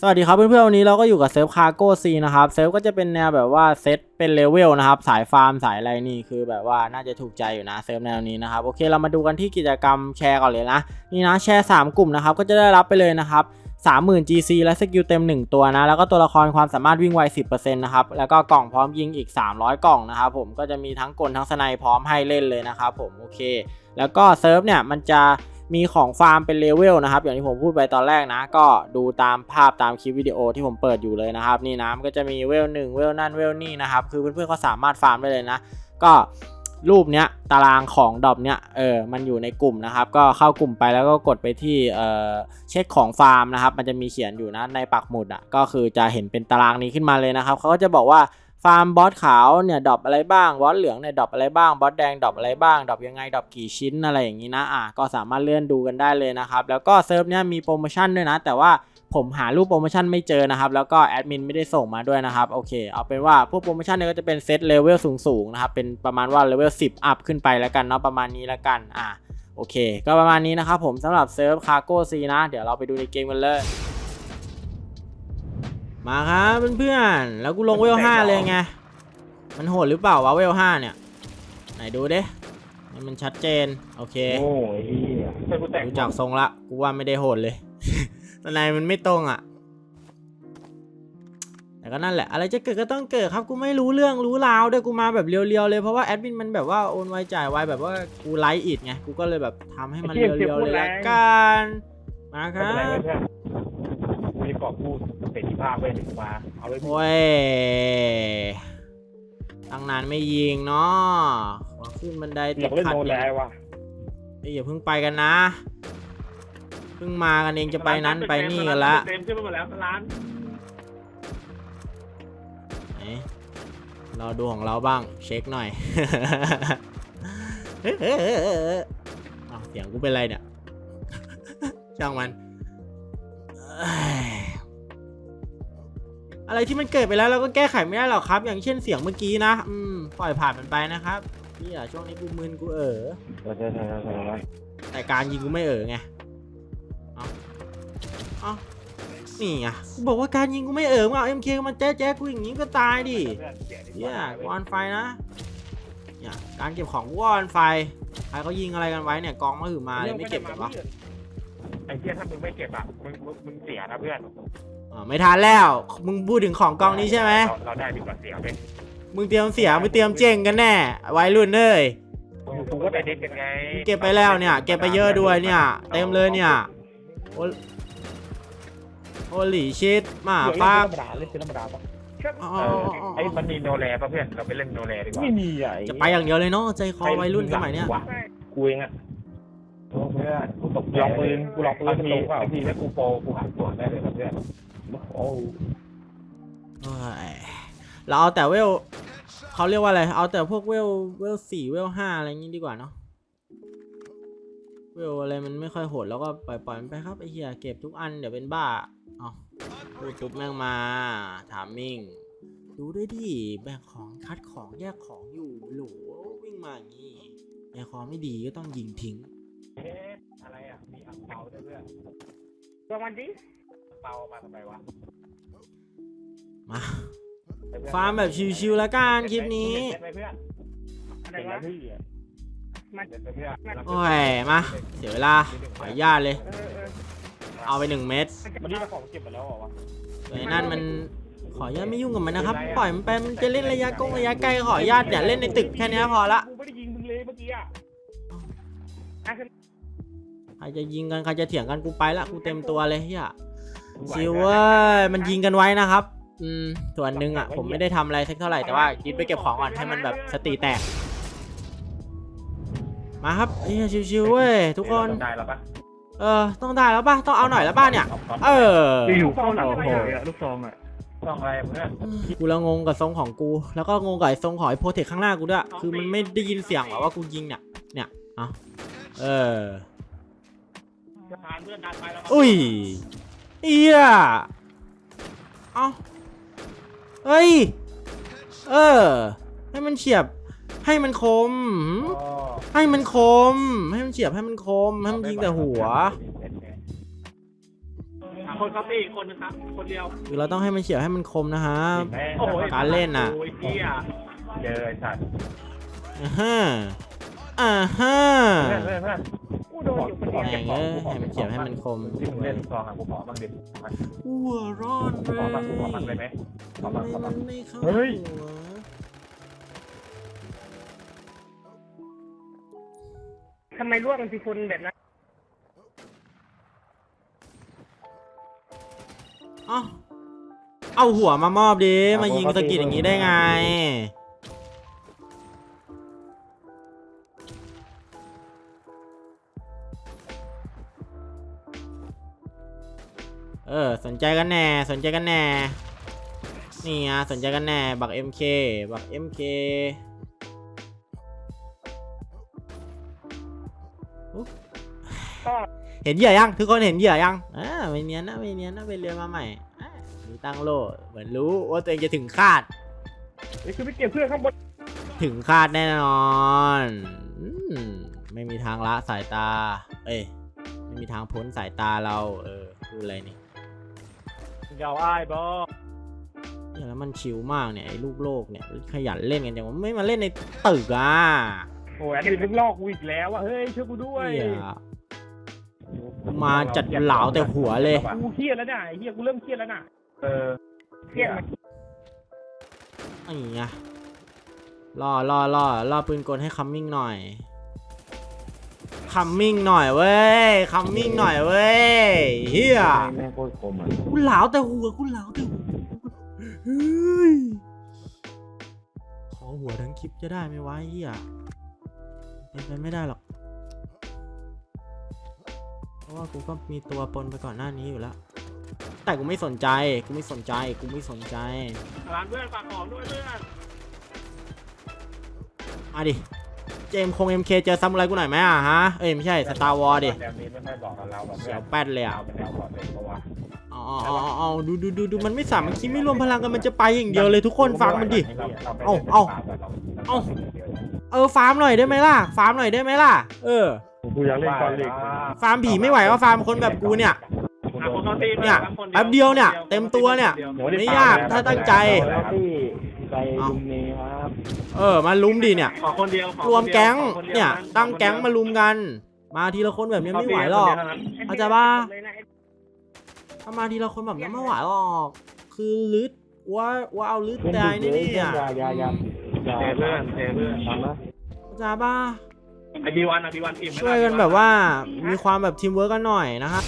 สวัสดีครับเพื่อนๆวันนี้เราก็อยู่กับเซิร์ฟคาร์โก้ซีนะครับเซิร์ฟก็จะเป็นแนวแบบว่าเซตเป็นเลเวลนะครับสายฟาร์มสายอะไรนี่คือแบบว่าน่าจะถูกใจอยู่นะเซิร์ฟแนวนี้นะครับโอเคเรามาดูกันที่กิจกรรมแชร์ก่อนเลยนะนี่นะแชร์ 3 กลุ่มนะครับก็จะได้รับไปเลยนะครับ30,000 GC และสกิลเต็ม 1 ตัวนะ แล้วก็ตัวละครความสามารถวิ่งไว 10%นะครับ แล้วก็กล่องพร้อมยิงอีก 300 กล่องนะครับผมก็จะมีทั้งกลทั้งสไนพร้อมให้เล่นเลยนะครับผมโอเค แล้วก็เซิร์ฟเนี่ยมันจะ มีของฟาร์มเป็นเลเวลนะครับ อย่างที่ผมพูดไปตอนแรกนะ ก็ดูตามภาพตามคลิปวิดีโอที่ผมเปิดอยู่เลยนะครับ นี่นะมันก็จะมีเวลหนึ่งเวลนั่นเวลนี่นะครับ คือเพื่อนๆก็สามารถฟาร์มได้เลยนะ ก็รูปเนี้ยตารางของดอปเนี้ยเออมันอยู่ในกลุ่มนะครับ ก็เข้ากลุ่มไปแล้วก็กดไปที่เออเช็คของฟาร์มนะครับ มันจะมีเขียนอยู่นะในปักหมุดอะก็คือจะเห็นเป็นตารางนี้ขึ้นมาเลยนะครับเขาก็จะบอกว่า ฟาร์มบอสขาวเนี่ยดรอปอะไรบ้างบอสเหลืองเนี่ยดรอปอะไรบ้างบอสแดงดรอปอะไรบ้างดรอปยังไงดรอปกี่ชิ้นอะไรอย่างนี้นะอะก็สามารถเลื่อนดูกันได้เลยนะครับ แล้วก็เซิร์ฟเนี่ยมีโปรโมชั่นด้วยนะ แต่ว่าผมหารูปโปรโมชั่นไม่เจอนะครับ แล้วก็แอดมินไม่ได้ส่งมาด้วยนะครับ โอเค เอาเป็นว่าพวกโปรโมชั่นเนี่ยก็จะเป็นเซตเลเวลสูงๆนะครับ เป็นประมาณว่าเลเวล10 อัพขึ้นไปแล้วกันเนาะประมาณนี้แล้วกัน อะ โอเค ก็ประมาณนี้นะครับผมสำหรับเซิร์ฟคาร์โก้ซีนะ เดี๋ยวเราไปดูในเกมกันเลย มาครับเพื่อนๆ แล้วกูลงเวล5เลยไง มันโหดหรือเปล่าวะเวลห้าเนี่ย ไหนดูดิให้มันชัดเจน โอเค โอ้ยเหี้ยใช่กูแต่งดูจากทรงละ กูว่าไม่ได้โหดเลย ตอนในมันไม่ตรงอะ แต่ก็นั่นแหละ อะไรจะเกิดก็ต้องเกิดครับ กูไม่รู้เรื่องรู้ราวด้วย กูมาแบบเรียวๆเลย เพราะว่าแอดมินมันแบบว่าโอนไวจ่ายไวแบบว่ากูไลฟ์อิดไง กูก็เลยแบบทำให้มันเรียวๆเลยละกัน มาคไม่รัเป็นไรบ เพื่อนมีกรอบพูดเสรีภาพไว้ถึงมา เอาไว้พูดโอ้ยตั้งนานไม่ยิงเนาะขอขึ้นบันไดอติยาดกเล่นขัดโนอีแลกว่ะเอ้ยอย่าเพิ่งไปกันนะ เพิ่งมากันเองจะไปนั้นไปนี่กันละเต็มขึ้นมาหมดแล้วร้านไหนเราดูของเราบ้าง เช็คหน่อยอ้าวเสียงกูเป็นไรเนี่ย ช่างมันเอะไรที่มันเกิดไปแล้วเราก็แก้ไขไม่ได้หรอกครับ อย่างเช่นเสียงเมื่อกี้นะ อืม ปล่อยผ่านมันไปนะครับนี่อะช่วงนี้กูมึนกูเออใช่ใช่ใช่ใช่แต่การยิงกูไม่เออไงเอาเอานี่ไงกูบอกว่าการยิงกูไม่เออมึงเอาเอ็มเคมาแจ๊ะแจ๊ะกูอย่างงี้ก็ตายดิเนี่ยกูอนไฟนะเนี่ยการเก็บของกูออนไฟใครเขายิงอะไรกันไว้เนี่ยกองมาหือมาเลยไม่เก็บหรอวะ ไอ้เหี้ยถ้ามึงไม่เก็บอะมึงมึงมึงเสียนะเพื่อนอ๋อไม่ทันแล้ว มึงพูดถึงของกองนี้ใช่ไหมเราเราได้ดีกว่าเสียเป็นมึงเตรียมเสียมึงเตรียมเจ๊งกันแน่ไว้รุ่นเอ้ยกูก็ไปเด็กกันไงมึงเก็บไปแล้วเนี่ย เก็บไปเยอะด้วยเนี่ย เต็มเลยเนี่ย โอโอหลีชิดหมาเล่นป้าธรรมดาเล่นธรรมดาปะอ๋อเออไอ้มันมีโนแลป่ะเพื่อนเราไปเล่นโนแลดีกว่าไม่มีอะจะไปอย่างเดียวเลยเนาะใจคอวัยรุ่นสมัยเนี้ยกูเองอะ เพื่อนกูตกลองปืนกูลองปืนทีทีแล้วกูโปรกูหักตัวได้เลยนะเพื่อนโอ้เอ้ยเราเอาแต่เวลเขาเรียกว่าอะไร เอาแต่พวกเวลเวลสี่เวลห้าอะไรอย่างงี้ดีกว่าเนาะ เวลอะไรมันไม่ค่อยโหดแล้วก็ปล่อยปล่อยมันไปครับไอ้เหี้ยเก็บทุกอันเดี๋ยวเป็นบ้าเอาพูดปุ๊บแม่งมาถามมิ่ง ดูด้วยดิแบ่งของคัดของแยกของอยู่โหลวิ่งมาอย่างงี้แยกของไม่ดีก็ต้องยิงทิ้ง เอ๊ะอะไรอะ มีอังเปาด้วยเพื่อนรางวัลดิอังเปามาทำไมวะมาฟาร์มแบบชิวๆแล้วกันคลิปนี้เด็ดไปเพื่อนอะไรเด็ดวะนะพี่เด็ดไปเพื่อนโอ้ย มา เสียเวลาขออนุญาตเลย เออเออเอาไปหนึ่งเม็ดมันนี่มาของเก็บหมดแล้วเหรอวะไอ้นั่นมันขออนุญาตไม่ยุ่งกับมันนะครับ ปล่อยมันไปมันจะเล่นระยะกงระยะไกลขออนุญาตอย่าเล่นในตึกแค่เนี้ยพอละ กูไม่ได้ยิงมึงเลยเมื่อกี้อะอะคือ ใครจะยิงกันใครจะเถียงกันกูไปละกูเต็มตัวเลยเฮียชิวเว้ยมันยิงกันไว้นะครับ อืมส่วนหนึ่งอะ ผมไม่ได้ทำอะไรสักเท่าไหร่แต่ว่าคิดไปเก็บของก่อนให้มันแบบสติแตก มาครับเฮียชิวๆเว้ยทุกคน ได้แล้วปะเออต้องได้แล้วป่ะต้องเอาหน่อยแล้วป่ะเนี่ย เอออยู่เข้าหลังโผล่อะลูกซองอะต้องอะไรเพื่อนกูละงงกับทรงของกู แล้วก็งงกับไอ้ทรงของไอ้โปรเทคข้างหน้ากูด้วยคือมันไม่ได้ยินเสียงหรอว่ากูยิงเนี่ยเนี่ยเอาเออ จะผ่านเพื่อนดันไปแล้วอุ้ยเอียเอาเฮ้ย เออ ให้มันเฉียบ ให้มันคม ให้มันคม ให้มันเฉียบ ให้มันคม ให้มันยิงแต่หัวทำคนครับพี่คนนึงครับ คนเดียวคือเราต้องให้มันเฉียวให้มันคมนะครับแม่โอ้ยการเล่นน่ะ โอ้ยเฮียเจอไอ้สัตว์อ่าฮะอ่าฮะเพื่อนเพื่อนเพื่อน กูโดนอยู่คนเดียวแม่งเอ้ยให้มันเฉียวให้มันคมที่มึงเล่นซองอะกูขอบ้างดิหัวร้อนขอบ้างกูขอบ้างเลยไหมขอบ้างขอบ้าง ไม่เข้าเฮ้ย หัวทำไมร่วงเป็นคนแบบนั้นเอ้าเอาหัวมามอบดิ มายิงสะกิดอย่างนี้ได้ไง เออ สนใจกันแน่ สนใจกันแน่ นี่อะสนใจกันแน่ บัก MK บัก MK อุ๊ยก็เห็นเหยื่อยัง ทุกคนเห็นเหยื่อยังอ่าไม่เนียนนะไม่เนียนนะไปเรียนมาใหม่อ่ามีตั้งโล่เหมือนรู้ว่าตัวเองจะถึงคาดนี่คือไปเก็บเพื่อนข้างบน ถึงคาดแน่นอนอืมไม่มีทางละสายตา เอ้ย ไม่มีทางพ้นสายตาเรา เออพูดอะไรนี่ เจ้าอ้ายบอเนี่ยแล้วมันชิลมากเนี่ยไอ้ลูกโลกเนี่ยขยันเล่นกันจังวะไม่มาเล่นในตึกอะโอ้ยอันนี้มึงลอกกูอีกแล้วอะเฮ้ยช่วยกูด้วย เหี้ยมาจัดเหลาแต่หัวเลย กูเครียดแล้วเนี่ยไอ้เฮียกูเริ่มเครียดแล้วน่ะเออเครียดมันไอ้เงี้ยล่อล่อล่อล่อปืนกลให้คัมมิ่งหน่อย คัมมิ่งหน่อยเว้ยคัมมิ่งหน่อยเว้ยเฮียแม่งโคตรคมอะกูเหลาแต่หัวกูเหลาแต่หัวเฮ้ยขอหัวทั้งคลิปจะได้ไหมวะไอ้เฮียเป็นไปไม่ได้หรอก เพราะว่ากูก็มีตัวปนไปก่อนหน้านี้อยู่แล้ว แต่กูไม่สนใจ กูไม่สนใจ กูไม่สนใจร้านเพื่อนฝากของด้วยเพื่อนมาดิ เจมส์คง MK เจอซัมไรกูหน่อยไหมอะฮะ เอ้ยไม่ใช่สตาร์วอร์ดิแบบนี้ไม่ค่อยบอกกับเราแบบเสียวแป๊ดเลยอะเอาไปแล้วก่อนเลยเพราะว่าอ๋ออ๋ออ๋ออ๋อดูดูดูดูมันไม่สามัคคีไม่รวมพลังกันมันจะไปอย่างเดียวเลยทุกคนฟังมันดิ เอาเอาเอาเออฟาร์มหน่อยได้ไหมล่ะ ฟาร์มหน่อยได้ไหมล่ะ เออ กูอยากเล่นกอลลีกฟาร์มผีไม่ไหวก็ฟาร์มคนแบบกูเนี่ยอะคนเข้าทีมเนี่ยครับคนแป๊บเดียวเนี่ย เต็มตัวเนี่ยไม่ยากถ้าตั้งใจ ไปลุมนี้ครับเออมาลุมดิเนี่ย ขอคนเดียวขอรวมแก๊งขอคดีวเนี่ยขอคดีวตั้งแก๊งมาลุมกัน มาทีละคนแบบนี้ไม่ไหวหรอกเข้าใจปะถ้ามาทีละคนแบบนี้ไม่ไหวหรอก คือลึดว่าว่าเอาลึดตายแนี่เนี่ยอย่าอย่าอย่าเทเพื่อนเทเพื่อนทำนะเข้าใจป่ะไอบีวันอะบีวันทีมช่วยกันแบบว่ามีความแบบทีมเวิร์กกันหน่อยนะครับ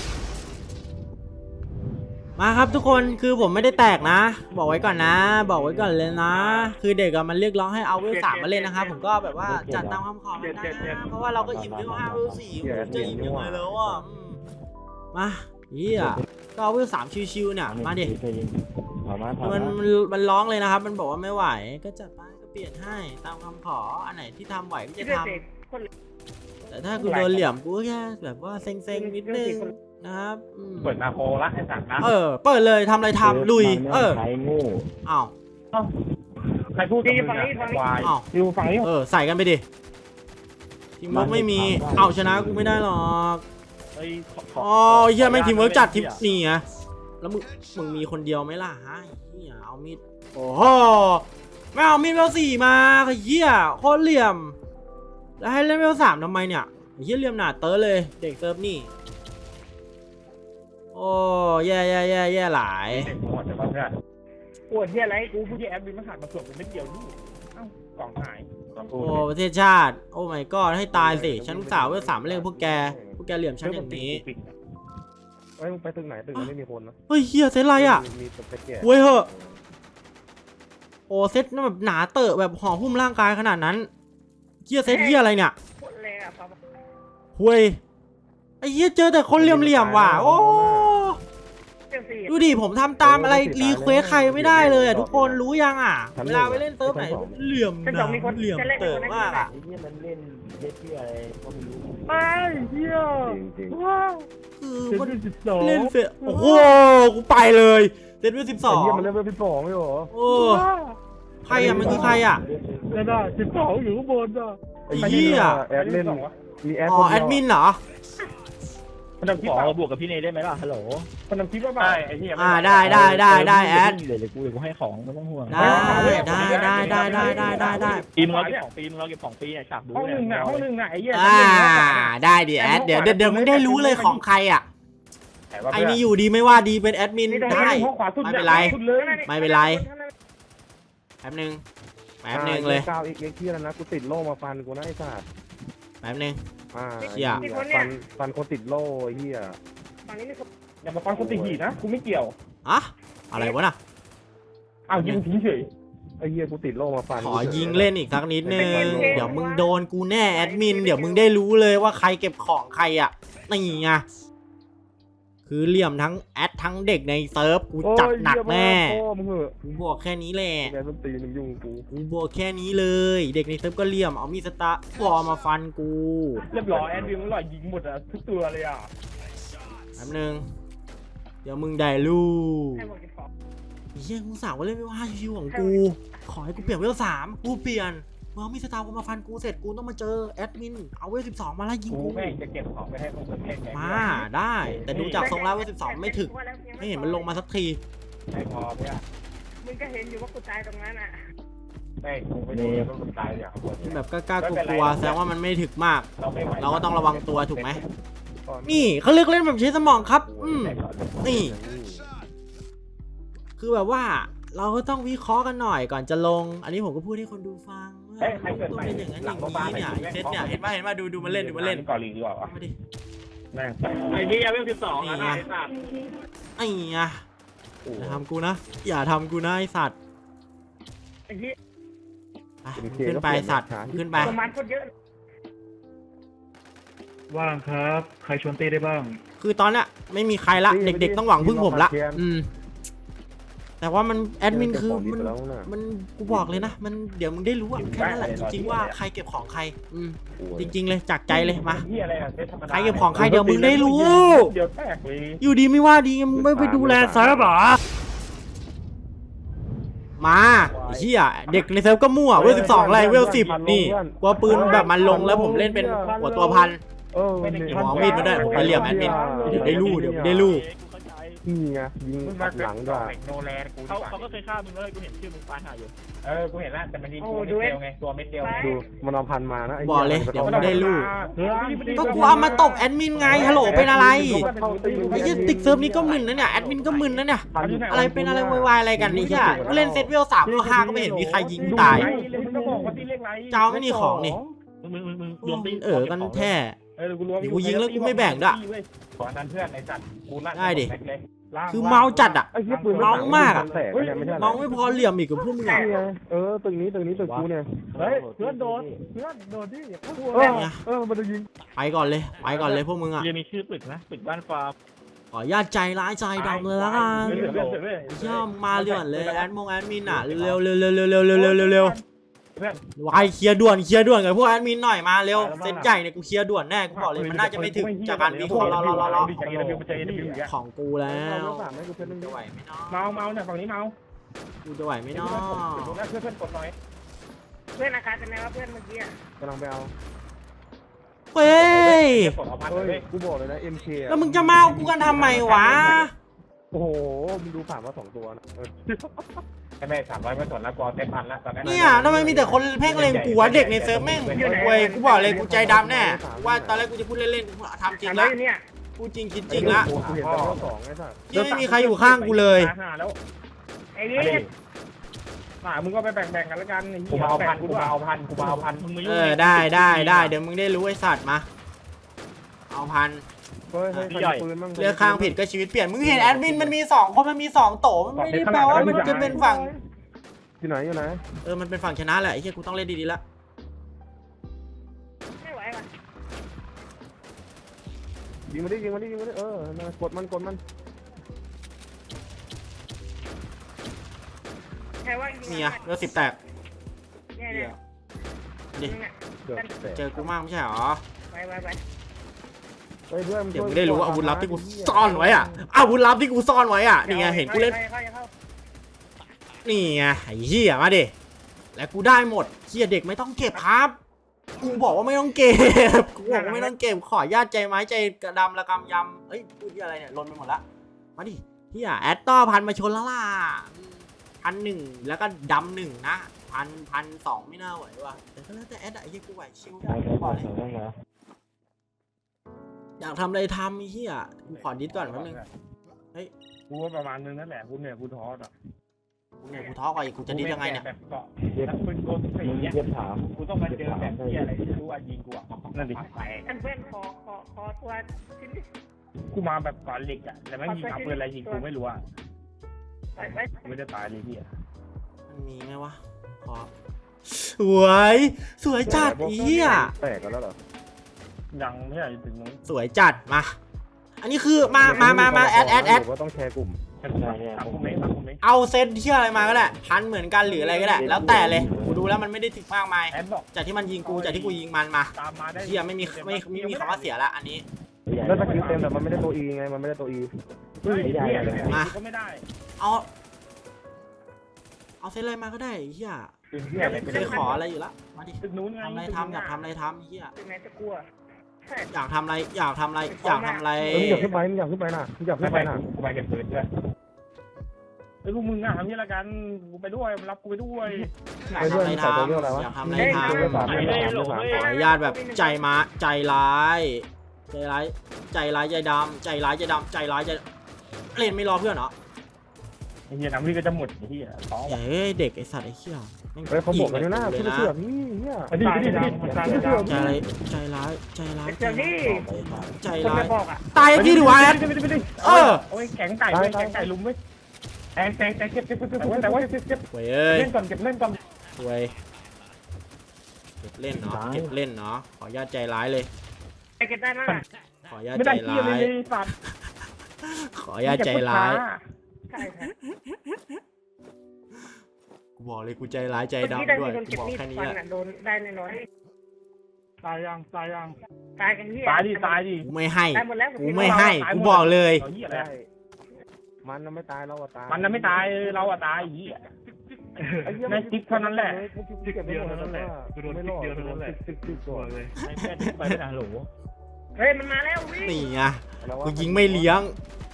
มาครับทุกคนคือผมไม่ได้แตกนะ บอกไว้ก่อนนะ บอกไว้ก่อนเลยนะ คือเด็กอะมันเรียกร้องให้เอาเวลสามมาเล่นนะครับ ผมก็แบบว่าจัดตามคำขอมันนะเพราะว่าเราก็อิ่มเวลห้าเวลสี่ผมจะอิ่มยังไงแล้วอะอืมมาเฮียก็เอาเวลสามชิวๆเนี่ยมาดิมันมันมันร้องเลยนะครับ มันบอกว่าไม่ไหวก็จัดไปก็เปลี่ยนให้ตามคำขออันไหนที่ทำไหวก็จะทำแต่ถ้ากูโดนเหลี่ยมกูก็แค่แบบว่าเซ็งๆนิดนึง นะครับอืมเปิดนาโคละไอ้สัตว์นะเออ เปิดเลยทำอะไรทำลุย เออใช้งูอ้าวใครพูดกับมึงฝั่งนี้ฝั่งนี้ควายอ้าวอยู่ฝั่งนี้ เออ ใส่กันไปดิทีมเวิร์กไม่มีเอาชนะกูไม่ได้หรอกเฮ้ยขขอ๋อเฮียแม่งทีมเวิร์กจัดทีมนี่ไงแล้วมึงมึงมีคนเดียวไหมล่ะฮะเฮียเอามีดโอ้โหไม่เอามีดเวลสี่มาเฮียโคตรเหลี่ยม แล้วให้เล่นเวลสามทำไมเนี่ยเฮียเหลี่ยมหนาเตอเลย เด็กเซิร์ฟนี่ โอ้แย่แย่แย่แย่หลาย เด็กหมดแต่ว่าเพื่อนปวดที่อะไรกูผู้ที่แอปบินมาหักมาสวมเป็นเม็ดเดียวนี่เอ้ากล่องหายกล่องโอ้ประเทศชาติ โอ้ my god ให้ตายสิ ฉันอุตสาวเวลสามมาเล่นพวกแก พวกแกเหลี่ยมฉันอย่างนี้ เฮ้ยมึงไปตึกไหนตึกนั้นไม่มีคนนะเฮ้ยเฮียเซตอะไรอะมีแต่ไปแก่เว้ยเหอะ โอ้เซตนั่นแบบหนาเตอะแบบห่อหุ้มร่างกายขนาดนั้นเฮียเซตเฮียอะไรเนี่ยโคตรแรงอะปั๊บเว้ยไอ้เฮียเจอแต่คนเหลี่ยมๆว่ะ โอ้เจ้าสี่ ดูดิผมทำตามอะไรรีเควสใครไม่ได้เลยอะทุกคนรู้ยังอะ เวลาไปเล่นเซิร์ฟไหนเหลี่ยมเป็นหสนาองมีคนเหลี่ยมจะเล่นเตอะคนนั้นมากอะไอ้เหี้ยมันเล่นเล่นที่อะไรก็ไม่รู้ไปเฮียจริงว้าวคือมันสิบสองเล่นเฟะโอ้โหกูไปเลยเซตเวลสิบสองไเหี้ยมันเล่นเบอร์สิบสองไม่หรอโอ้ใครอะมันคือใครอะนั่นน่ะสิบสองอยู่ข้างบนอะไอ้เหี้ยแอดเล่นมีแอดอ๋อแอดมินเหรอ มันทำคลิปขเปล่าอบวกกับพี่เนยได้ไหมล่ะฮัลโหลมันทำคลิปว่าเปล่าใช่ไอ้ที่อ่าได้ได้ได้ได้แอดเดี๋ยวเดี๋ยวกูเดี๋ยวกูให้ของไม่ต้องห่วงได้ได้ได้ได้ได้ได้ได้ได้ปีมึงเราเก็บของปีมึงเราเก็บของปีเนี่ยฉากดูห้องหเนี่ยนึ่งน่ะห้องหนึ่งน่ะไอ้เหี้ยอ่าได้ดิแอดเดี๋ยวเดี๋ยวเดี๋ยวมึงได้รู้เลยของใครอะไอ้นี่อยู่ดีไม่ว่าดีเป็นแอดมินนี่ตรงได้นี้ห้องขวาสุดไม่เป็นไรสุดเลยไม่เป็นไรแป๊บนึงแป๊บนึงเลยก้าวอีกเอ็กซ์ที่แล้วนะกูติดโล่มาฟันกูนะไอ้สัตว์แป๊บนึง อ่าเชี่ยฟันฟันคนติดโล่ไอ้เหี้ยอย่ามาฟังคนตีหีนะกูไม่เกี่ยวอะอะไรวะน่ะ อ้าวยิงทิ้งเฉยไอ้เหี้ยกูติดโล่มาฟันขอยิงเล่นอีกสักนิดนึง เดี๋ยวมึงโดนกูแน่แอดมิน เดี๋ยวมึงได้รู้เลยว่าใครเก็บของใครอะนี่ไง คือเหลี่ยมทั้งแอดทั้งเด็กในเซิร์ฟกูจัดหนักแน่โอ้มึงเหอะกูบอกแค่นี้แหละแกต้นตีนมึงยุ่งกูกูบอกแค่นี้เลย เด็กในเซิร์ฟก็เหลี่ยมเอามีดสตาร์วอลมาฟันกูเรียบร้อยแอนดี้มันหล่อยยิงหมดอะทุกตัวเลยอะแป๊บนึงเดี๋ยวมึงได้รู้เฮียกูสาวว่าเล่นไม่ว่าชิวๆของกู ขอให้กูเปลี่ยนเวลสามกูเปลี่ยน เมื่อมีสตาร์กูมาฟันกูเสร็จกูต้องมาเจอแอดมินเอาเวลสิบสองมาไล่ยิงกูกูแม่งจะเก็บของไปให้คนอื่นเล่นไงมาได้ แต่ดูจากทรงแล้วเวลสิบสองไม่ถึงไม่เห็นมันลงมาสักทีไม่พอเพื่อนมึงก็เห็นอยู่ว่ากูตายตรงนั้นอะแม่งกูไปดูแล้วก็ตายเลยอะแบบกล้าๆกลัวๆแสดงว่ามันไม่ถึกมาก เราไม่ไหวเราก็ต้องระวังตัวถูกไหมนี่เขาเลือกเล่นแบบใช้สมองครับอืมนี่ คือแบบว่าเราก็ต้องวิเคราะห์กันหน่อยก่อนจะลง อันนี้ผมก็พูดให้คนดูฟังว่า เอ้ยใครเกิดต้องใหม่เป็นอย่างนั้นอย่างนี้เนี่ยไอ้เซตเนี่ยเห็นป่ะเห็นป่ะดูดูมันเล่นดูมันเล่นก่อนลีกดีกว่าวะมาดิแม่งไอ้นี่เวลสิบสองนะไอ้สัตว์ไอ้เงี้ยอย่าทำกูนะอย่าทำกูนะไอ้สัตว์ไอ้ที่ขึ้นไปสัตว์ขึ้นไปประมาณคนเยอะว่างครับ ใครชวนเต้ได้บ้าง คือตอนเนี้ยไม่มีใครละ เด็กๆต้องหวังพึ่งผมละ อืม แต่ว่ามันแอดมินคือมันแล้วนะมันกูบอกเลยนะ มันเดี๋ยวมึงได้รู้อะแค่นั้นแหละจริงๆว่าใครเก็บของใคร อืมจริง ๆ เลยจากใจเลยมาที่อะไรอะเซตธรรมดาใครเก็บของใครเดี๋ยวมึงได้รู้ เดี๋ยวแตกเลยอยู่ดีไม่ว่าดีมึงไม่ไปดูแลเซิร์ฟเหรอมาไอ้เฮียเด็กในเซิร์ฟก็มั่วเวลสิบสองอะไรเวลสิบนี่กลัวปืนแบบมันลงแล้วผมเล่นเป็นหัวตัวพันเออหมอมีดมาด้วยผมไปเหลี่ยมแอดมินเดี๋ยวได้รู้เดี๋ยวได้รู้กูเข้าใจนี่ไงยิงมึงอัมาดเกิหดลังต่ด้อวยโนแลนกูเขาเขาก็เคยฆ่ามึงเลยกูเห็นชื่อมึงตายหาอยู่เออ กูเห็นแล้วแต่มันยิงกูเม็ดเดียวไง ตัวเม็ดเดียวไงดูมันเอาพันมานะไอ้บอกเลยเดี๋ยวมึงได้รู้เฮ้ยก็กูเอามาตบแอดมินไงฮัลโหลเป็นอะไรไอ้เหี้ยติ๊กเซิร์ฟนี้ก็มึนนะเนี่ยแอดมินก็มึนนะเนี่ยอะไรเป็นอะไรวายๆอะไรกันนี่เหี้ยกูเล่นเซตเวลสามเวลห้าก็ไม่เห็นมีใครยิงตายมึงก็บอกว่าที่เลขไรเจ้าไม่มีของนี่มึงมึงมึงมึงรวมตีเออกันแท้ เออกูรู้เดี๋ยวกูยิงแล้วกูไม่แบ่งด้วย ขอนั้นเพื่อนไอ้สัตว์กูลั่นได้ดิ แม็กเลยล่ คือเมาจัดอะ ไอ้เหี้ยปืนเมามากอะแตกเนี่ยไม่ใช่มองไม่พอเหลี่ยมอีกกับพวกมึงอะนี่ไงเออตึกนี้ตึกนี้ตึกกูเนี่ยเฮ้ยเพื่อนโดนเพื่อนโดนดิอย่าพูดเออเออมันจะยิงไปก่อนเลย ไปก่อนเลยพวกมึงอะเรียนมีชื่อตึกนะตึกบ้านฟ้าขออนุญาตใจร้ายใจดำเลยละกันเรื่อยๆเรื่อยๆเรื่อยๆย่อมมาเรื่อนเลยแอดมงแอดมินอะเร็วเร็วเร็วเร็วเร็วเร็วเร็วเร็ว เร็วเพื่อน วายเคลียร์ด่วนเคลียร์ด่วนกับพวกแอดมินหน่อยมาเร็วเซตใหญ่เนี่ยกูเคลียร์ด่วนแน่กูบอกเลยมันน่าจะไม่ถึงจากการวิเคราะห์รอรอรอรอใจเย็นๆใจเย็นๆใจของกูแล้เอาวสามให้กูเพื่อนนึงจะไหวไหมเนาะเมาเมาเนี่ยฝั่งนี้เมากูจะไหวไหมเนาะเพื่อนเพื่อนกดหน่อยเพื่อนอาการเป็นไงวะเพื่อนเมื่อกี้อะกำลังไปเอาเฮ้ยกดเอาพันเฮ้เลยยกูบอกเลยนะ MK อะแล้วมึงจะมาเอากูกันทำไมวะโอ้โหมึงดูผ่านมาสองตัวนะ เออใช่ไหมสามร้อยไม่สนแล้วกอเต็มพันแล้วตอนนั้นเนี่ยทำไมมีแต่คนเพ่งเลงกูวะเด็กในเซิร์ฟแม่งเว้ยกูบอกเลยกูใจดำแน่ว่าตอนแรกกูจะพูดเล่นๆกูทำจริงทำละไรเนี่ยพูดจริงคิดจริงละกูเห็นแต่ว่าสองไอ้สัสยังไม่มีใครอยู่ข้างกูเลยหาแล้วไอ้นี่หามึงก็ไปแบ่งๆกันแล้วกันกูมาเอาพันกูมาเอาพันกูมาเอาพันมึงมาเอยุ่งอได้ได้ได้เดี๋ยวมึงได้รู้ไอ้สัตว์มาเอาพัน เฮ้ยเฮ้ยใครมีปืนบ้างเลือกข้างผิดก็ชีวิตเปลี่ยน มึงเห็นแอดมินมันมีสองคนมันมีสองโตมันไม่ได้แปลว่ามันจะเป็นฝั่ง อยู่ไหนอยู่ไหน เออ มันเป็นฝั่งชนะแหละไอ้เหี้ยกูต้องเล่นดีๆละไม่ไหวว่ะยิงมาดิยิงมาดิยิงมาดิเออนั่นน่ะกดมันกดมันใครว่ายิงนี่ไงเลือสิบแตกเนี่ยเนี่ยดิมึงอะเกือบแตกเจอกูมากไม่ใช่หรอ ไปไปไป เฮ้ยเพื่อนเดี๋ยวมึงได้รู้ว่าอาวุธลับที่กูซ่อนไว้อะอาวุธลับที่กูซ่อนไว้อะนี่ไงเห็นกูเล่นเข้าเข้าเข้านี่ไงไอ้เหี้ยมาดิและกูได้หมดเหี้ยเด็กไม่ต้องเก็บครับกูบอกว่าไม่ต้องเก็บกูบอกว่าไม่ต้องเก็บขอญาตใจไม้ใจกระดำระกำยำเฮ้ยพูดที่อะไรเนี่ยลนไปหมดละมาดิเฮียแอดต่อพันมาชนแล้วล่ะพันหนึ่งแล้วก็ดำหนึ่งนะพันพันสองไม่น่าไหวว่ะแต่ก็แล้วแต่แอดอะไอ้เหี้ยกูไหวชิวกูบอกเลย อยากทำอะไรทำไอ้เฮียกูขอดิสก่อนแป๊บนึงกูว่าประมาณนึงนั่นแหละกูเหนื่อยกูท้ออะกูเนี่ยกูท้อก่อนอีกกูจะดิสยังไงเนี่ย แบบเกาะนักปืนโกนสีเนี่ยเย็บถามกูต้องมาเจอแบบที่อะไรที่รู้ว่ายิงกูอะนั่นดิท่านเพื่อนขอขอขอตัวชิ้นนี้กูมาแบบก่อนเหล็กอะแต่ไม่มีเอาปืนอะไรยิงกูไม่รู้อะไปไปกูไม่ได้ตายเลยพี่อะมันมีไหมวะขอสวย สวยจัดไอ้เฮียแตกกันแล้วเหรอ ยังไม่อยากถึงนู้นสวยจัดมา อันนี้คือมามามามาแอดแอดแอดว่าต้องแชร์กลุ่มแค่กูมาถามกูเมย์ถามกูเมย์เอาเซตเที่ยอะไรมาก็ได้พันเหมือนกันหรืออะไรก็ได้ แล้วแต่เลยกูดูแล้วมันไม่ได้ถึงมากมายแอดบอกจากที่มันยิงกูจากที่กูยิงมันมาตามมาได้เที่ยไม่มีไม่ไม่มีคำว่าเสียละอันนี้แล้วสกิลเต็มแต่มันไม่ได้ตัวอีไงมันไม่ได้ตัวอีเฮ้ยเหี้ยมาก็ไม่ได้เอาเอาเซตอะไรมาก็ได้ไอ้เฮียเหี้ยอะไรไม่เคยขออะไรอยู่ละมาดิตึกนู้นไงทำอะไรทำอยากทำอะไรทำไอ้เฮียถึงไหนจะกลัว อยากทำอะไร อยากทำอะไร อยากทำอะไร เออมึงอยากขึ้นไปมึงอยากขึ้นไปน่ะมึงอยากไม่ขึ้นไปไปน่ะกูไปเก็บปืนด้วยไอ้พวกมึงอะทำนี่ละกันกูไปด้วยรับกูไปด้วยอยากทำอะไรทำอยากทำอะไรทำเรื่องสามเรื่องสามเรื่องสามขออนุญาตแบบใจมาใจร้าย ใจร้ายใจร้ายใจดำใจร้ายใจดำใจร้ายใจเล่นไม่รอเพื่อนเหรอไอ้เหี้ยน้ำนี่ก็จะหมดไอ้เหี้ยท้องเฮ้ยเด็กไอสัตว์ไอ้เหี้ยแม่ง เฮ้ยเขาบอกกันอยู่นะเลพี่ยไม่นะเชื่อพี่เฮียมาดิมาดิมาดิมาดิไม่เชื่อใจพี่ร้ายใจร้ายใจร้ายเดี๋ยวนี่ใจคนร้ายจะบอกอะตายพี่ดิวะแอดไม่ได้ไม่ได้เออโอ้ยแข็งไก่เว้ยแข็งไก่ลุมเว้ยแข็งแข็งแข็งเก็บเก็บเก็บเก็บแต่ว่าเก็บเก็บเว้ยเอ้ยเล่นก่อนเก็บเล่นก่อนเว้ยเก็บเล่นเนาะเก็บเล่นเนาะขออนุญาตใจร้ายเลยไปเก็บได้มั้งอะขออนุญาตไม่ใจได้เที่ยร้าเลยยสัตว์ขออนุญาตใจร้ายใช่ค่ะ กูบอกเลยกูใจร้ายใจเมื่อกี้ได้ดำด้วมียคนกูเก็บบอกมีดแค่นี้ฟันแหละอะโดนได้น้อยตายยังตายยังๆตายกันเหี้ยตายดิตายดิกูไม่ให้ตายหมดแล้วกูไม่ให้กูบอกเลยเหี้ยอะไรได้มันน่ะไม่ตายเราอะตายมันน่ะไม่ตายเราอะตายอีกไอ้เหี้ยในติ๊กเท่านั้นแหละติ๊กเดียวเท่านั้นแหละไม่รอดติ๊กติ๊กก่อนเลยไม่แค่นี้ไปไม่นานหรอเฮ้ยมันมาแล้ววิ่งนี่ไงกูยิงไม่เลี้ยง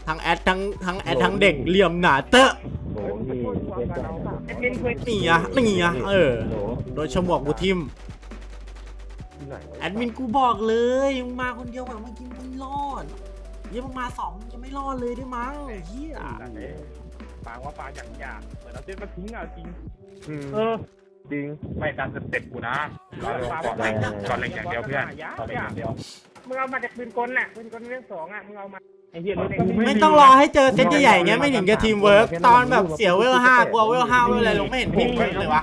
ทั้งแอดทั้งทั้งแอดทั้งเด็กเหลี่ยมหนาเตอะ โหนี่เป็นกันไอ้เป็นคุยนี่อะนี่อะเออ โดนฉมวกกูทิมที่ไหนแอดมินกูบอกเลยมึงมาคนเดียวแบบเมื่อกี้มึงไม่รอดเยี่ยมึงมาสองมึงจะไม่รอดเลยได้มั้งเฮียปางว่าปางอย่างยากเหมือนเราเต้นมาทิ้งเอาจริงอืมเออจริงไม่ตามสเต็ปกูนะก่อนเล็กก่อนเล็กอย่างเดียวเพื่อนก่อนเล็กอย่างเดียวมึงเอามาจากปืนกลน่ะปืนกลเรื่องสองอะมึงเอามาไอ้เหี้ยรถไม่ต้องรอให้เจอเซตใหญ่ๆเงี้ยไม่ถึงจะทีมเวิร์กตอนแบบเสียเวลห้ากลัวเวลห้าเวลอะไรลงไม่เห็นพิมพ์เลยวะ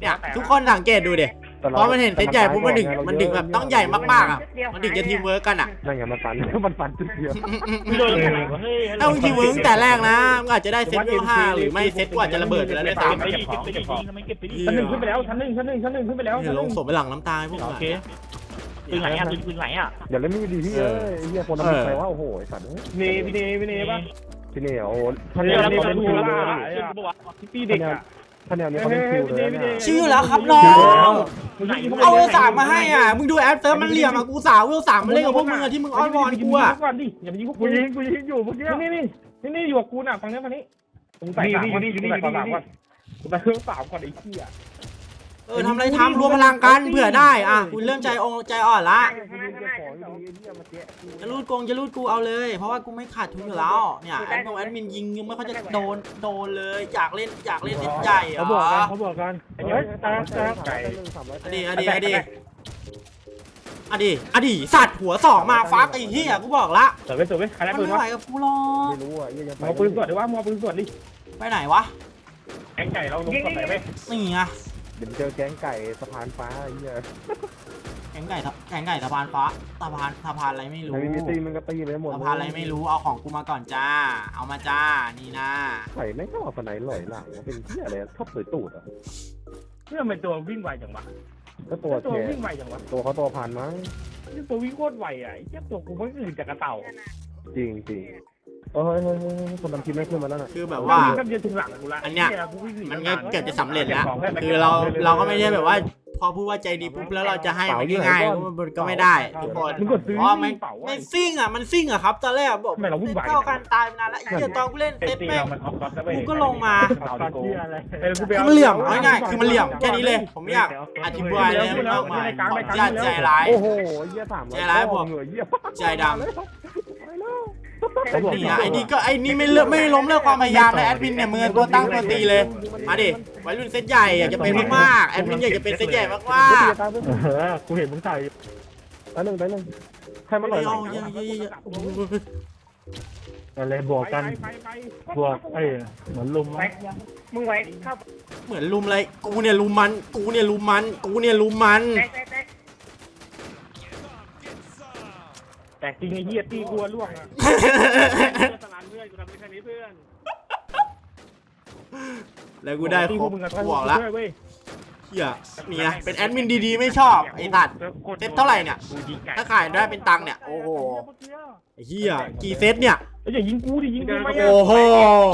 เนี่ยทุกคนสังเกตดูดิพอมันเห็นเซตใหญ่ปุ๊บมันดึงมันดึงแบบต้องใหญ่มากๆอะมันดึงจะทีมเวิร์กกันอะนั่นไงมันฟันมันฟันจุดเดียวไม่โดนเลยเฮ้ยถ้ามึงทีมเวิร์กตั้งแต่แรกนะมึงอาจจะได้เซตเวลห้าหรือไม่เซตกูอาจจะระเบิดไปแล้วด้วยเก็บซ้ำไปดิเก็บไปดิยิงทำไมเก็บไปดิชั้นหนึ่งขึ้นไปแล้วชั้นหนึ่งชั้นหนึ่งชั้นหนึ่งขึ้นไปแล้วเดี๋ยวลงศพไปหลังน้ำตาให้พวกมึโองอะเค ปืนไหนอะปืนไหนอะอย่าเล่นไม่ดีพี่เอ้ยเฮียคนนั้นใครว่าโอ้โหไอ้สัตว์เนพี่เนพี่เนป่ะที่นี่โอ้ท่านแนเนวเรานี้เขาเล่เล่นนคิคิววเลเลยยนะพี่เด็กอะท่านแนวนี้เขาเล่นคิวเลยนะชื่อแล้วครับน้องเอาเวลสามมาให้อะมึงดูแอปเซิร์ฟมันเหลี่ยมอะกูสาวเวลสามมันเล่นกับพวกมึงอะที่มึงอ้อนวอนกูอะก่อนดิอย่าไปยิงพวกกูยิงกูยิงอยู่เมื่อกี้นี่นี่นี่นี่อยู่กับกูน่ะฟังนี้ฟังนี้กูใส่สามก่อนกูใส่สามก่อนกูใส่เครื่องสามก่อนไอ้เหี้ย เออทำอะไรทำรวมพลังกันเผื่อได้อะกูเริ่มใจองใจอ่อนละกูยิงจะขอดีไอ้เหี้ยมาเจ๊กูจะรูดกงจะรูดกูเอาเลย เพราะว่ากูไม่ขาดทุนอยู่แล้วเนี่ยแอดมงแอดมินยิงยังไม่ค่อยจะโดนโดนเลยอยากเล่นอยากเล่นเล่นใหญ่เหรเขาบอกกันอเขาบอกกันเฮ้ยตาตาไก่สามร้อยอดีอดีอดีอดีอดีสัตว์หัวสองมาฟักไอ้เหี้ยกูบอกละเสร็จไปเสร็จไปใครได้มันปืนไม่วะไหวกับกูหรอกไม่รู้อะยังไปเอาปืนสวดดิว่ามึงเอาปืนสวดดิไปไหนวะแกงไก่เราลงสดไหนไปนี่ไง เดี๋ยวเจอแก๊งไก่สะพานฟ้าไอ้เหี้ยแข่งไก่ทะแข่งไก่สะพานฟ้าสะพานสะพานอะไรไม่รู้ใครมีตีมันก็ตีไปหมดสะพานอะไรไม่รู้เอาของกูมาก่อนจ้า เอามาจ้านี่นะไข่ไม่ชอบคนไหนลอยหลังเป็นเหี้ยอะไรชอบสวยตูดอะเพื่อเป็นตัววิ่งไวจังวะก็ตัวตัวแฉวิ่งไวจังวะตัวเขาตัวพันมั้งตัววิ่งโคตรไวอะไอ้เจ้าตัวกูไม่อื่นจากกระเต่าจริงจริง เฮ้ยเฮ้ยเฮ้ยคนทำทีมไม่ขึ้นมาแล้วน่ะคือแบบว่า ก็จะถึงหลังกูละมันก็เกือบจะสำเร็จแล้ว คือเราเราก็ไม่ได้แบบว่า พอพูดว่าใจดีปุ๊บแล้วเราจะให้มันง่ายๆก็มันก็ไม่ได้ทุกคนมึงกดซื้อเพราะมันเป๋าไม่ซิ่งอะมันซิ่งอะครับตอนแรกบอกทำไมเราวุ่นวาย เก้าการตายมานานแล้วไอ้เหี้ยตอนกูเล่นเซตแม่งมันออกก๊อตแล้วเว้ยกูก็ลงมาเป๋าที่อะไรเออกูไปคืออามันเหลี่ยมเอาง่ายๆคือมันเหลี่ยมแค่นี้เลย ผมไม่อยากอธิบายเลยมากมายอย่าใจร้าย โอ้โหเยี่ยสามใจร้ายบอกเหงื่อเยี่ยใจดำ นี่อะไอ้นี่ก็ไอ้นี่ไม่เลิกไม่ล้มเลิกความพยายามนะแอดมินเนี่ยมือตัวตั้งตัวตีเลย มาดิวัยรุ่นเซตใหญ่อยากจะเป็นมากๆแอดมินอยากจะเป็นเซตใหญ่มากเออกูเห็นมึงใส่ไปหนึ่งไปหนึ่งใครๆมาหน่อยไม่เอาเยอะๆๆอะไรบวกกันบวกเอ้ยเหมือนลุมไปมึงไว้เข้าๆเหมือนลุมอะไร กูเนี่ยลุมมัน กูเนี่ยลุมมัน กูเนี่ยลุมมัน แตกแตกแตก แต่จริงไอ้เหี้ยตีกลัวล่วงอะสนานเพื่อนกูทำได้แค่นี้เพื่อนแล้วกูได้ครบกมึงอะบวละเว้ยเฮียนี่ยเป็นแอดมินดีๆไม่ชอบไอ้สัตว์เซตเท่าไหร่เนี่ยถ้าขายได้เป็นตังค์เนี่ย โอ้โห ไอ้เฮียกี่เซตเนี่ยเอ้ยอย่ายิงกูดิยิงกูไม่โอ้โห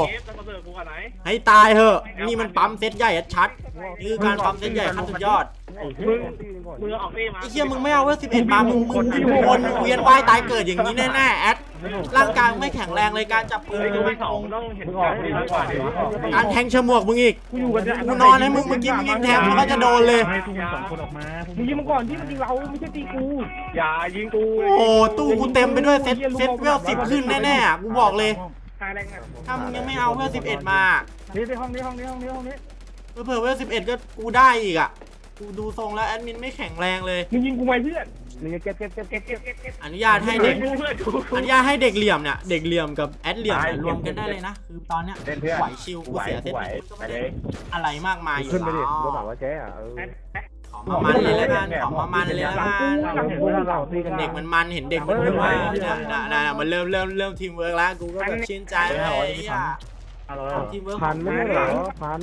เกฟแล้วมาเสิร์ฟกูก่อนไหนให้ตายเถอะนี่มันปั๊มเซตใหญ่ชัดๆนี่คือการปั๊มเซตใหญ่ขั้นสุดยอดมึงมึงเอาออกตีมาไอ้เหี้ยมึงไม่เอาเวอร์สิบเอ็ดมามึงมึงมึงวนเวียนว่ายตายเกิดอย่างนี้แน่ๆแอดร่างกายไม่แข็งแรงเลยการจับปืนไอ้กูไม่สองต้องเห็นการดีกว่าดีวะการแทงฉมวกมึงอีกกูอยู่กันเนี่ยกูนอนให้มึงเมื่อกี้มึงยิงแทงมันก็จะโดนเลยให้พวกมึงสองคนออกมาพวกมึงยิงมันก่อนที่มันยิงเราไม่ใช่ตีกูอย่ายิงกูโอ้ตู้กูเต็มไปด้วยเซตเซตเวลสิบขึ้นแน่ๆอะกูบอกเลย ตายแรงอะถ้ามึงยังไม่เอาเวลสิบเอ็ดมานี่ในห้องนี้ห้องนี้ห้องนี้ห้องนี้เผื่อเวลสิบเอ็ดก็กูได้อีกอะ กูดูทรงแล้วแอดมินไม่แข็งแรงเลย มึงยิงกูไหมเพื่อนนี่เก็บเก็บเก็บเก็บเก็บเก็บเก็บอนุญาตให้เด็กกูเพื่อนกูอนุญาตให้เด็กเหลี่ยมเนี่ยเด็กเหลี่ยมกับแอดเหลี่ยมเนี่ยรวมกันได้เลยนะคือตอนเนี้ยเล่นเพื่อนไหวชิวกูไหวเสียเซตไหวก็ไปไม่เลได้ยอะไรมากมายอยู่ขึ้นไปดิแล้ว กูถามว่าแกอะเออขอ มามันเลยแล้วกันขอมามันเลยแล้วหลังกักูนหลังกูเราตีกันเด็กมันมันเห็นเด็กมันแบบว่าเนี่ยน่ะน่ะน่ะมันเริ่มเริ่มเริ่มทีมเวิร์กแล้วกูก็แบบชื่นใจเลยไอ้เหี้ยอะไรทีมเวิร์กพันไม่ใช่เหรอพัน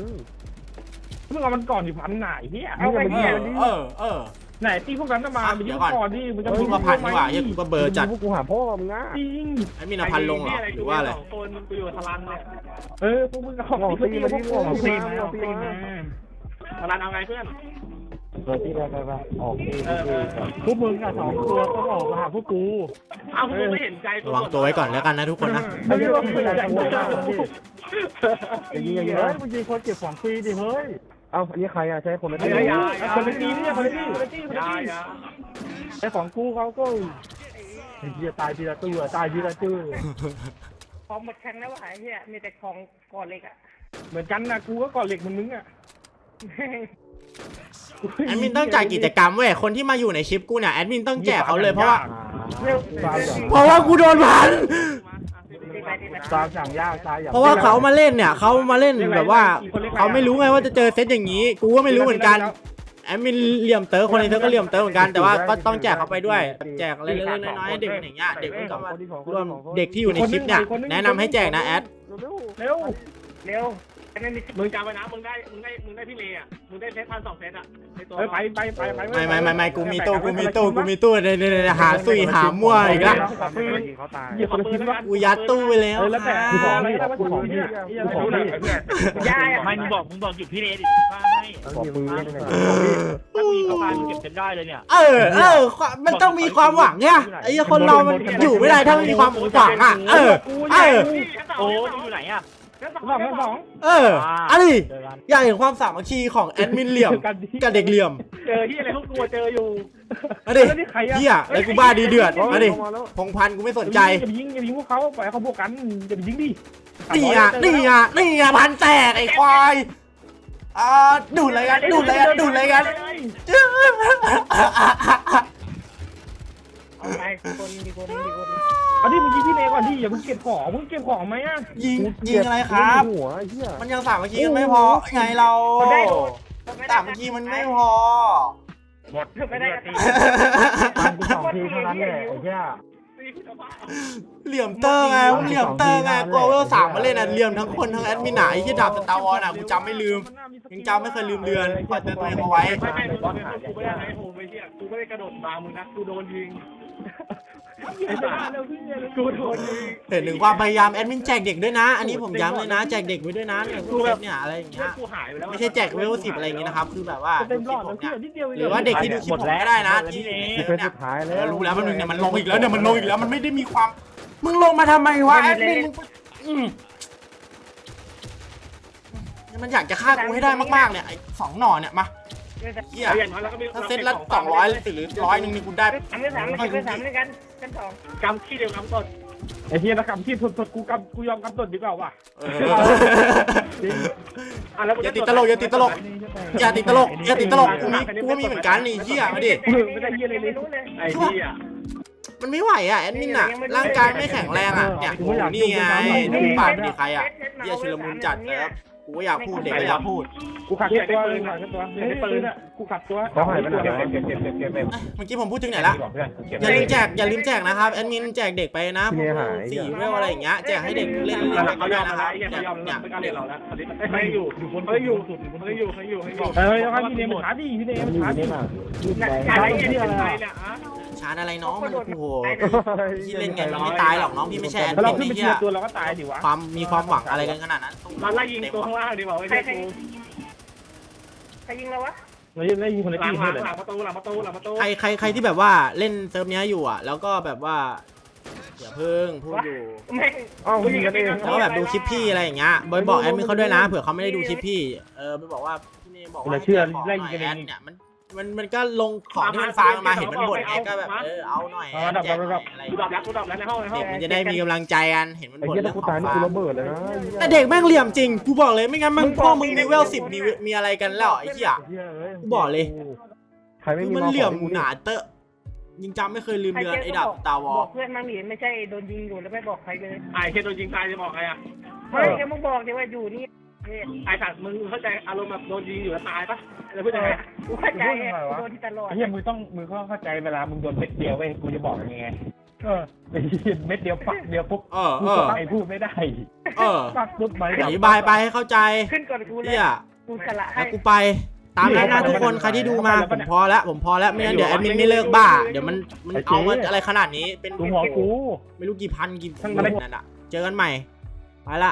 มึงเอามันก่อนดิพันไหนเฮียเอาไปเอเฮียอเออเออไหนตีพวกนั้นมามึงยิงก่อนดิมึงจะพูดมาพันดีกว่าเฮียกูก็เบอร์จัดพวกกูหาพ่อมึงนะจริงไอ้มีนพันลงเหรอหรือว่าอะไรสองคนกูอยู่พลังเนี่ยเออพวกมึงก็ออกตีมาที่พวกมึงตีมาออกตีมาพลังเอาไงเพื่อน เออตีไปไปไปออกตีพวกมึงอะสองตัวต้องออกมาหาพวกกูเอากูไม่เห็นใจกูระวังตัวไว้ก่อนแล้วกันนะทุกคนนะไม่ใช่ว่ามึงอยากจะยิงเฮ้อย่างยนี้มึงยิงคนเก็บของฟรีดิเฮ้ยเอ้าอันนี้ใครอะใช่คนละอย่าตีอย่าคนละตีนี่คนละตีคนละตีคนอละย่าตีอย่าไอ้ของกูเขาก็ไอ้เหี้ยตายทีละตัวตายทีละตัวของหมดแข่งแล้วหายเฮียมีแต่ของก่อนเล็กอะเหมือนกันนะกูก็ก่อเหล็กมึงมึงอะ แอดมินต้องจ่ายกิจกรรมเว้ยคนที่มาอยู่ในคลิปกูเนี่ยแอดมินต้องแจกเขาเลยเพราะว่าเพราะว่ากูโดนพันตีไปตีไปตายอย่างยากตายอย่างเพราะว่าเขามาเล่นเนี่ยเขามาเล่นแบบว่าเขาไม่รู้ไงว่าจะเจอเซตอย่างนี้ กูก็ไม่รู้เหมือนกันแอดมินเหลี่ยมเตอร์คนในเธอก็เหลี่ยมเตอร์เหมือนกันแต่ว่าก็ต้องแจกเขาไปด้วย แจกอะไรเล็กๆน้อยๆให้เด็กมันอย่างเงี้ยเด็กมันก็มารวมเด็กที่อยู่ในคลิปเนี่ยแนะนำให้แจกนะแอดเร็วเร็ว ไม่มีมึงจำไว้นะมึงได้มึงได้มึงได้พี่เลอะมึงได้เซตพันสองเซตอะในตัวเออไปไปไปไปไม่ไม่ไม่ไม่กูมีตู้กูมีตู้กูมีตู้เดี๋ยวเดี๋ยวเดี๋ยวหาซุยหามั่วอีกละเขาตายเหยียบคนละทีวะกูยัดตู้ไปแล้วเออแล้วแต่คกูบอกรับไม่ได้ว่าของพี่กูของพี่ยายอะไม่มึงบอกมึงบอกหยุดพี่เลดิว่าให้บอกมือถ้ากูยิงเขาตายมึงเก็บเซตได้เลยเนี่ยเออเออความมันต้องมีความหวังเนี่ยไอ้เหี้ยคนเรามันอยู่ไม่ได้ถ้าไม่มีความหวังอะเออเออโอ้มึงอยู่ไหนอะ สองสองเอออะไรอยากเห็นความสามัคคีของแอดมินเหลี่ยมกับเด็กเหลี่ยม เจอที่อะไรพวกกูเจออยู่มาดิแล้วนี่ใครอะเฮียไอ้กูบ้าดีเดือดมาดิพงพันธุ์กูไม่สนใจอย่าไปยิงอย่าไปยิงพวกเขาปล่อยเขาบวกกันอย่าไปยิงดินี่อะนี่อะนี่อะพันแตกไอ้ควายอ่าดูดอะไรกันดูดอะไรกันดูดอะไรกัน เอาไปคนมีคนมีคนเอาดิมึงยิงพี่เนก่อนดิอย่ามึงเก็บของมึงเก็บของไหมอะยิงยิงอะไรครับ หัวเหี้ยมันยังสามัคคีกันไม่พอไงเราไม่สามัคคีมันไม่พอไม่ได้ตามกูสองทีเท่านั้นแหละไอ้เหี้ยเหลี่ยมเตอร์ไงเหลี่ยมเตอร์ไงกูเอาเวลสามมาเล่นอะเหลี่ยมทั้งคนทั้งแอดมินอะไอ้ที่ดาบสตาร์วอลอะกูจำไม่ลืมยังจำไม่เคยลืมเดือนคอยเตือนตัวเองเอาไว้ไม่ไม่กูไม่ได้ไงโหไม่เที่ยกูไม่ได้กระโดดตามมึงนะกูโดนยิง กูโดนเห็นถึงความพยายามแอดมินแจกเด็กด้วยนะ อันนี้ผมย้ำเลยนะแจกเด็กไว้ด้วยนะเนี่ยพวกเด็กเนี่ยอะไรอย่างเงี้ยกูหายไปแล้วไม่ใช่แจกเวลสิบอะไรอย่างงี้นะครับคือแบบว่าเต็มรดูอดคลิปแล้วผมเพื่เนี่อยนนิดเดียวหรือว่าเด็กที่ดูคลิปผมก็ได้นะที่นี่เป็นสุดท้ายเอแล้วอรู้แล้วมันนึงเนี่ยมันลงอีกแล้วเนี่ยมันลงอีกแล้วมันไม่ได้มีความมึงลงมาทำไมวะแอดมินมึงอืมมันอยากจะฆ่ากูให้ได้มากๆเนี่ยไอ้สองหน่อเนี่ยมา เฮียเอาอย่างน้อยแล้วก็มีถ้าเซตละสองร้อยหรือร้อยหนึ่งนี่กูได้สามเป็นสามไม่เป็นสามด้วยกันกันสองกำขี้เดียวกำต้นไอ้เฮียนะกำที่สดๆกูกำกูยอมกำสดดีกว่าว่ะเอออะแล้วอย่าติดตลกอย่าติดตลกอย่าติดตลกอย่าติดตลกกูมีกูก็มีเหมือนกันนี่เฮียมาดิไม่ได้ยินเลยไม่รู้เลยไอ้ที่อะมันไม่ไหวอะแอดมินอะร่างกายไม่แข็งแรงอะเนี่ยโอ้โหนี่ไงดูปากดิใครอะเฮียชุลมุนจัดเออ กูก็อยากพูดเด็กก็อยากพูดกูขัดแค่ตัวเลยขัดแค่ตัวไม่ได้ปืนอะกูขัดตัวเขาหายไปไหนวะเก็บเก็บเก็บเก็บเก็บเอ้ยเมื่อกี้ผมพูดถึงไหนละเพื่อนเก็บอย่าลืมแจกอย่าลืมแจกนะครับแอดมินแจกเด็กไปนะพวกสี่เวลอะไรอย่างเงี้ยแจกให้เด็กเล่นเล่นเขาก็ยได้อมนะคแล้รับวเนี่ยเขายอมเนี่ยไม่กล้าเล่นเราแล้วไม่อยู่อยู่บนเขาอยู่เขาอยู่เขาอยู่เขาอยู่เออแล้วพี่เนมมันช้าดิพี่เนมมันช้าดิอะไรเนี่ยอะไรเนี่ยอะ ชาร์จอะไรน้องมันโอ้โหพี่เล่นไงมันไม่ตายหรอกน้องพี่ไม่ใช่แอดถ้าเรามินขึ้นไปนี่เชีเฮียยร์ตัวเราก็ตายดิวะความมีความหวังอะไรกันขนาดนั้นมาไล่ยิงตัวข้างล่างดีกว่าไม่ใครใช่ใครกูใครยิงเราวะเราจะได้ยิงคนละหลัทีงมหลัเลยงหลังประตูหลังประตูหลังประตูใครใครใครที่แบบว่าเล่นเซิร์ฟเนี้ยอยู่อะ แล้วก็แบบว่าอย่าเพิ่งพูดอยู่แม่งอ้าวยิงกันเองแล้วก็แบบดูคลิปพี่อะไรอย่างเงี้ยบอยบอกแอดมินเขาด้วยนะเผื่อเขาไม่ได้ดูคลิปพี่เออไปบอกว่าพี่เนยบอกว่าเราเชื่อให้ไล่ขยิงกันหเอน่องยแอดเนี่ยมัน มันมันก็ลงของที่มันฟังมาเห็นมันบ่นแอดก็แบบเออเอาหน่อยแอดแจกหน่อยอะไรกูดับแล้วกูดับแล้วในห้องในห้อเด็งกมันจะได้มีกำลังใจกันเห็นมันไอ้บ่นเหี้ยเรื่ถ้าองของกูตายนี่ฟักูงระเบิดเลยนะแต่เด็กแม่งเหลี่ยมจริงกูบอกเลยไม่งั้นมึงพ่อมึงมีเวลสิบมีมีอะไรกันแล้วไอ้เหี้ยกูบอกเลย ใครไม่คือมีมันเหลี่ยมหนาเตอะยิงจำไม่เคยลืมเรือนไอ้ดับตาวอ บอกเพื่อนมั่งดิไม่ใช่โดนยิงอยู่แล้วไม่บอกใครเลยไอ้เคโดนยิงตายจะบอกไงอะไม่แกมึงบอกดิว่าอยู่นี่ ไอ้สัตว์มึงเข้าใจอารมณ์แบบโดนยิงอยู่แล้วตายปะแล้วพูดยังไงกูเข้าใจกูโดนตลอดไอ้เหี้ยมึงต้องมึงต้องเข้าใจเวลามึงโดนเม็ดเดียวเว้ยกูจะบอกยังไงเออไอ้เหี้ยเม็ดเดียวปักเดียวปุ๊บเออกูเอก็อไอ้พูดไม่ได้เออปักปุ๊บไม่อธิบายไปให้เข้าใจขึ้นก่อนกูเลยเนี่ยกูสละให้แล้วกูไปตามนั้นนะทุกคนใครที่ดูมาผมพอแล้วผมพอแล้วไม่งั้นเดี๋ยวแอดมินไม่เลิกบ้า เดี๋ยวมันมันเอามาอะไรขนาดนี้เป็นดูหัวกู ไม่รู้กี่พันกี่ทั้งหมันมื่นนั่นอะเจอกันใหม่ไปละ